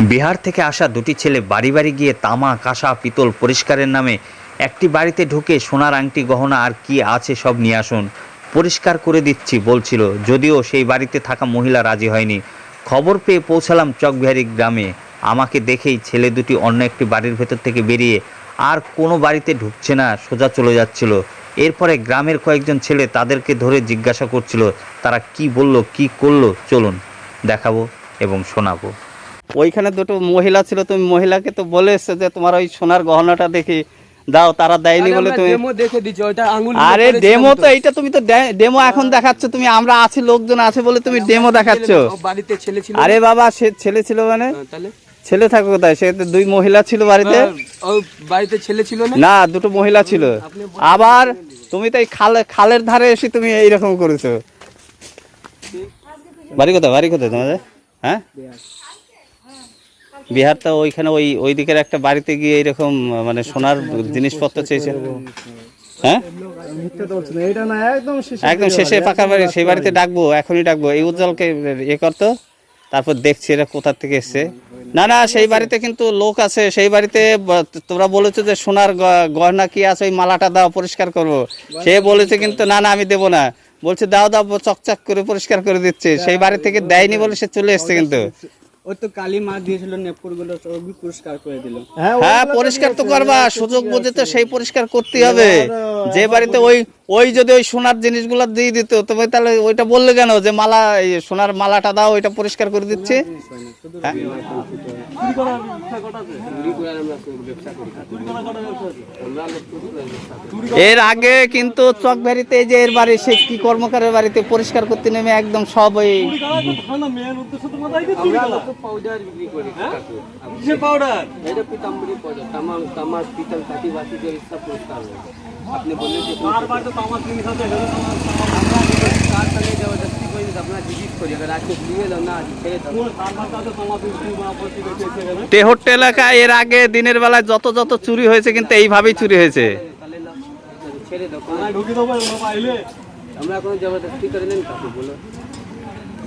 বিহার থেকে আসা দুটি ছেলে বাড়ি বাড়ি গিয়ে তামা, কাঁসা, পিতল পরিষ্কারের নামে একটি বাড়িতে ঢুকে সোনার আংটি, গহনা আর কি আছে সব নিয়ে আসুন। পরিষ্কার করে দিচ্ছি, বলছিল, যদিও সেই বাড়িতে থাকা মহিলা রাজি হয়নি। খবর পেয়ে পৌঁছালাম চকবিহারি গ্রামে। আমাকে দেখেই ছেলে দুটি অন্য একটি বাড়ির ভেতর থেকে বেরিয়ে আর কোনো বাড়িতে ঢুকছে না, সোজা চলে যাচ্ছিল। এরপরে গ্রামের কয়েকজন ছেলে তাদেরকে ধরে জিজ্ঞাসা করছিল, তারা কি বলল, কি করল, চলুন দেখাবো এবং শোনাবো। ওইখানে দুটো মহিলা ছিল তুমি মহিলাকে তো বলে এসছো যে তোমার ওই সোনার গহনাটা দেখি দাও তারা দেয়নি বলে তুমি দেখে দিচ্ছি ওইটা আরে ডেমো তো। এইটা তুমি তো ডেমো এখন দেখাচ্ছ তুমি আমরা আছি লোকজন আছে বলে তুমি ডেমো দেখাচ্ছ। বাড়িতে ছেলে ছিল আরে বাবা সে ছেলে ছিল মানে? হ্যাঁ, তাহলে? ছেলে থাকো কোথায়? সে দুই মহিলা ছিল বাড়িতে। হ্যাঁ, বাড়িতে ছেলে ছিল না? না দুটো মহিলা ছিল। আবার তুমি তো এই খালে খালের ধারে এসে তুমি এইরকম করেছ। বাড়ি কোথায়? বাড়ি কোথায় তোমাদের? হ্যাঁ? বিহার তো ওইখানে ওই ওই দিকের একটা বাড়িতে গিয়ে এইরকম মানে সোনার জিনিসপত্র চেয়েছে। হ্যাঁ? একদম শেষে পাকা বাড়ি, সেই বাড়িতে ডাকবো, এখনই ডাকবো। এই উজ্জ্বলকে ইয়ে করতো, তারপর দেখছি এরা কোথা থেকে এসছে। না না, সেই বাড়িতে কিন্তু লোক আছে, সেই বাড়িতে তোমরা বলেছ যে সোনার গ- গয়না কি আছে, ওই মালাটা দাও, পরিষ্কার করব। সে বলেছে কিন্তু, না না, আমি দেবো না। বলছে, দাও দাও, চকচক করে পরিষ্কার করে দিচ্ছে। সেই বাড়ি থেকে দেয়নি বলে সে চলে এসছে কিন্তু। ওই তো কালী মা দিয়েছিল নেপুরগুলো সবই পরিষ্কার করে দিল। হ্যাঁ পরিষ্কার তো করবা সুযোগ বুঝে তো সেই পরিষ্কার করতেই হবে। যে বাড়িতে ওই ওই যদি ওই সোনার জিনিসগুলো দিয়ে দিত তবে তাহলে ওইটা বললে কেন? যে মালা সোনার মালাটা দাও ওইটা পরিষ্কার করে দিচ্ছে? চুরি করার ব্যবসা এর আগে কিন্তু চকভেরিতে যে এর বাড়ি সে কি কর্মকারের বাড়িতে পরিষ্কার করতে নেমে একদম সব ওই আপনি বললেন যে তেহট্ট এলাকায় এর আগে দিনের বেলায় যত যত চুরি হয়েছে কিন্তু এইভাবেই চুরি হয়েছে।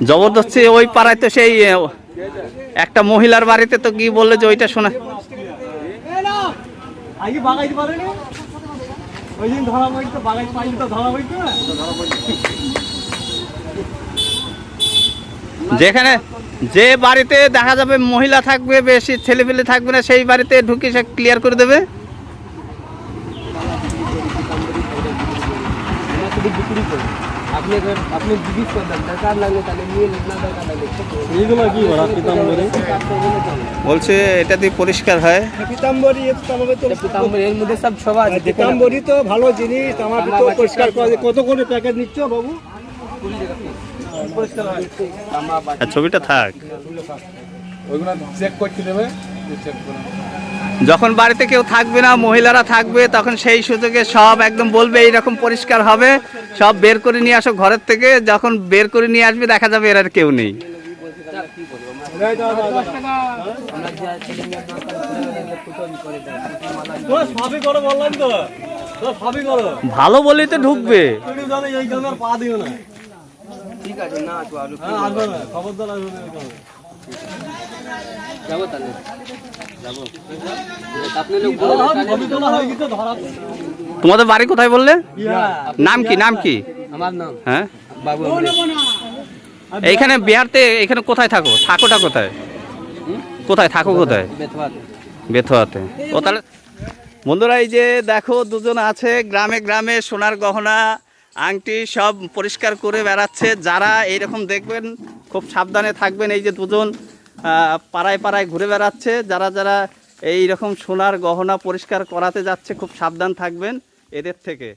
জবরদস্তি ওই পাড়ায় তো সেই একটা মহিলার বাড়িতে তো কি বললে যে ওইটা শোনা। ধরা ধরা যেখানে যে বাড়িতে দেখা যাবে মহিলা থাকবে বেশি ছেলেপেলে থাকবে না সেই বাড়িতে ঢুকে সে ক্লিয়ার করে দেবে। বলছে এটা দিয়ে পরিষ্কার হয়। পিতাম্বরী এর মধ্যে সব সবা পিতাম্বরী তো ভালো জিনিস আমার পরিষ্কার কত করে প্যাকেট নিচ্ছ বাবু? ছবিটা থাক। যখন বাড়িতে কেউ থাকবে না, মহিলারা থাকবে, তখন সেই সুযোগে সব একদম বলবে, এইরকম পরিষ্কার হবে। সব বের করে নিয়ে আসো ঘরের থেকে। যখন বের করে নিয়ে আসবে, দেখা যাবে এর আর কেউ নেই। ভালো বলেই তো ঢুকবে। পা দিও না আছে না তো আলু আসবে না খবরদার আসবে না যাব তাহলে যাব আপনি লোক তোমাদের বাড়ি কোথায় বললে? নাম কি নাম কি? আমার নাম হ্যাঁ? বাবু এইখানে বিহারতে এখানে কোথায় থাকো? থাকোটা কোথায়? কোথায়? থাকো কোথায়? বেথুয়াতে ও তাহলে বন্ধুরা এই যে দেখো দুজন আছে গ্রামে গ্রামে সোনার গহনা আংটি সব পরিষ্কার করে বেড়াচ্ছে। যারা এইরকম দেখবেন, খুব সাবধানে থাকবেন। এই যে দুজন পাড়ায় পাড়ায় ঘুরে বেড়াচ্ছে। যারা যারা এই রকম সোনার গহনা পরিষ্কার করাতে যাচ্ছে, খুব সাবধান থাকবেন এদের থেকে।